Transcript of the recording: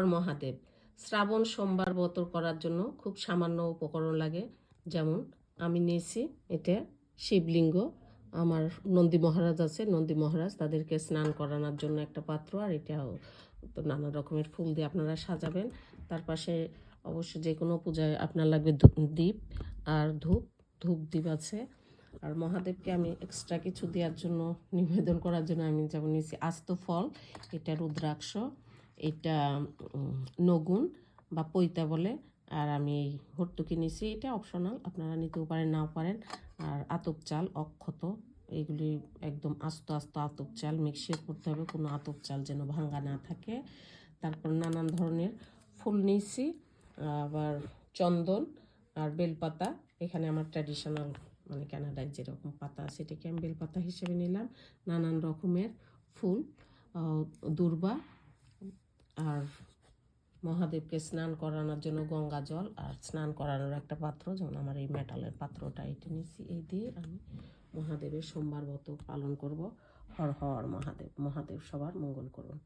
হর মহাদেব। শ্রাবণ সোমবার বতর করার জন্য খুব সামান্য উপকরণ লাগে। যেমন, আমি নিয়েছি এটা শিবলিঙ্গ। আমার নন্দী মহারাজ আছে, নন্দী মহারাজ তাদেরকে স্নান করানোর জন্য একটা পাত্র আর এটাও তো নানা রকমের ফুল দিয়ে আপনারা সাজাবেন। তার পাশে অবশ্য যে কোনো পূজায় আপনার লাগবে দ্বীপ আর ধূপ ধূপ দ্বীপ আছে। আর মহাদেবকে আমি এক্সট্রা কিছু দেওয়ার জন্য, নিবেদন করার জন্য আমি যেমন নিয়েছি আস্ত ফল, এটা রুদ্রাক্ষ। এটা নগুন বা পৈতা বলে, আর আমি এই হর্তুকি নিয়েছি। এটা অপশনাল আপনারা নিতেও পারেন, নাও পারেন। আর আতপ চাল, অক্ষত, এগুলি একদম আস্ত আস্ত আতপ চাল মিক্সিয়ে করতে হবে, কোনো আতপ চাল যেন ভাঙ্গা না থাকে। তারপর নানান ধরনের ফুল নিয়েছি, আবার চন্দন আর বেলপাতা। এখানে আমার ট্র্যাডিশনাল মানে কানাডায় যেরকম পাতা, সেটাকে আমি বেলপাতা হিসেবে নিলাম। নানান রকমের ফুল দূর্বা আর মহাদেবকে স্নান করানোর জন্য গঙ্গা জল আর স্নান করানোর একটা পাত্র, যেমন আমার এই মেটালের পাত্রটা এটা নিয়েছি। এই দিয়ে আমি মহাদেবের সোমবার মতো পালন করব। হর হর মহাদেব মহাদেব সবার মঙ্গল করুন।